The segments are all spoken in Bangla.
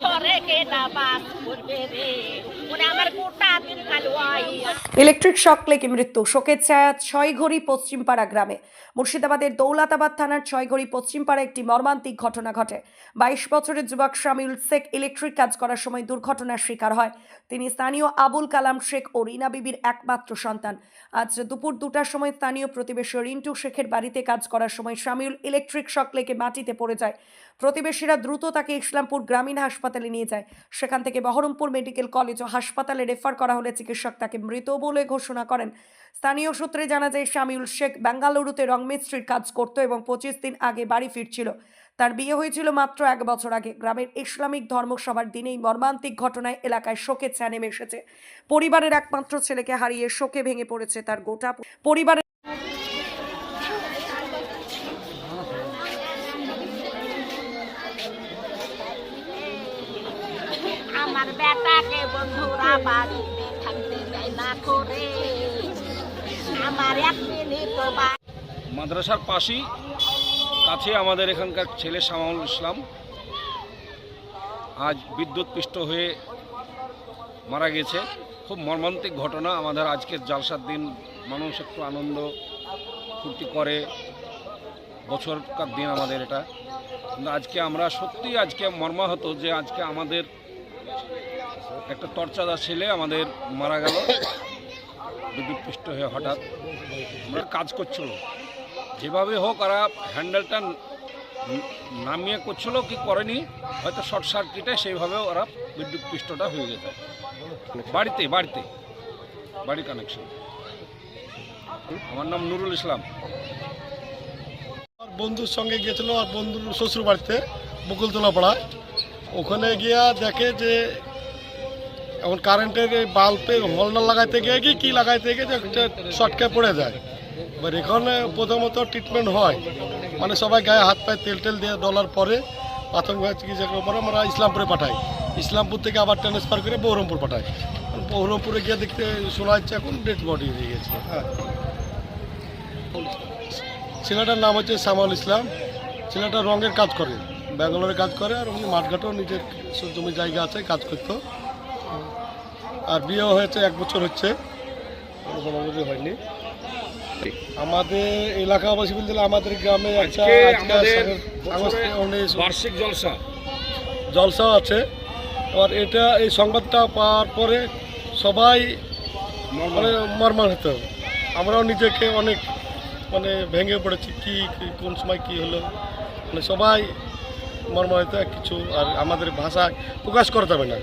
ঘরে কে না বাস করবে রে ইলেকট্রিক শক লেগে মৃত্যু। শোকের ছায়া ছয়ঘড়ি পশ্চিমপাড়া গ্রামে। মুর্শিদাবাদের দৌলতাবাদ থানার ছয়ঘড়ি পশ্চিমপাড়া একটি মর্মান্তিক ঘটনা ঘটে। বাইশ বছরের যুবক শামিউল শেখ ইলেকট্রিক কাজ করার সময় দুর্ঘটনার শিকার হয়। তিনি স্থানীয় আবুল কালাম শেখ ও রিনা বিবির একমাত্র সন্তান। আজ দুপুর দুটার সময় স্থানীয় প্রতিবেশী রিন্টু শেখের বাড়িতে কাজ করার সময় শামিউল ইলেকট্রিক শক লেগে মাটিতে পড়ে যায়। প্রতিবেশীরা দ্রুত তাকে ইসলামপুর গ্রামীণ হাসপাতালে নিয়ে যায়। সেখান থেকে বহরমপুর মেডিকেল কলেজ ও হাসপাতালে রেফার করা হলে চিকিৎসক তাকে মৃত বলে ঘোষণা করেন। স্থানীয় সূত্রে জানা যায়, শামিউল শেখ বেঙ্গালুরুতে রংমিস্ত্রির কাজ করত এবং পঁচিশ দিন আগে বাড়ি ফিরছিল। তার বিয়ে হয়েছিল মাত্র এক বছর আগে। গ্রামের ইসলামিক ধর্মসভার দিনেই মর্মান্তিক ঘটনায় এলাকায় শোকে নেমে এসেছে। পরিবারের একমাত্র ছেলেকে হারিয়ে শোকে ভেঙে পড়েছে তার গোটা পরিবারের আমার বেটাকে বন্ধুরা বাড়িতে থাকতে দেয় না করে। আমার এক মিনিট মাদ্রাসার পাশেই কাছে আমাদের এখানকার ছেলে শামাউল ইসলাম। আজ বিদ্যুৎ পৃষ্ঠ হয়ে মারা গেছে। খুব মর্মান্তিক ঘটনা। আমাদের আজকের জালসার দিন মানুষ একটু আনন্দ ফুর্তি করে। বছরকার দিন আমাদের এটা। কিন্তু আজকে আমরা সত্যি আজকে মর্মাহত যে আজকে আমাদের একটা তরচাদা ছেলে আমাদের মারা গেল। বিদ্যুৎ পৃষ্ঠ হয়ে হঠাৎ আমরা কাজ করছিল। যেভাবে হোক ওরা হ্যান্ডেলটা নামিয়ে করছিল, কি করেনি, হয়তো শর্ট সার্কিটে সেইভাবে ওরা বিদ্যুৎ পৃষ্ঠটা হয়ে গেছে। বাড়িতে বাড়িতে, বাড়ি কানেকশন আমার নাম নুরুল ইসলাম। বন্ধুর সঙ্গে গিয়েছিল, আর বন্ধুর শ্বশুর বাড়িতে বকুলতলা পাড়ায় ওখানে গিয়া দেখে যে এখন কারেন্টের এই বাল্বের হলনা লাগাইতে গিয়ে কি কী লাগাইতে গিয়ে যে শর্টকে পড়ে যায়। এবার এখানে প্রথমত ট্রিটমেন্ট হয়। মানে সবাই গায়ে হাত পায়ে তেল টেল দিয়ে ডলার পরে প্রাথমিক চিকিৎসা করার পরে আমরা ইসলামপুরে পাঠাই। ইসলামপুর থেকে আবার ট্রান্সফার করে বহরমপুর পাঠাই। বহরমপুরে গিয়ে দেখতে শোনা যাচ্ছে এখন ডেড বডি হয়ে গেছে। হ্যাঁ ছেলেটার নাম হচ্ছে সামাল ইসলাম। ছেলেটা রঙের কাজ করে, ব্যাঙ্গালোরে কাজ করে, আর উনি মাঠঘাটেও নিজের জমি জায়গা আছে, কাজ করতো। আর বিয়েও হয়েছে এক বছর হচ্ছে। কোনো হয়নি। আমাদের এলাকাবাসী বলতে আমাদের গ্রামে একটা বার্ষিক জলসা। জলসাও আছে। এবার এটা এই সংবাদটা পাওয়ার পরে সবাই মানে মর্মাহত। আমরাও নিজেকে অনেক মানে ভেঙে পড়েছি কি কি- কোন সময় কি হলো। মানে সবাই মর্মাহত কিছু আর আমাদের ভাষায় প্রকাশ করা যাবে না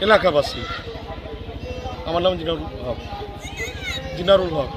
এলাকাবাসী। আমার নাম জিনারুল হক। জিনারুল হক।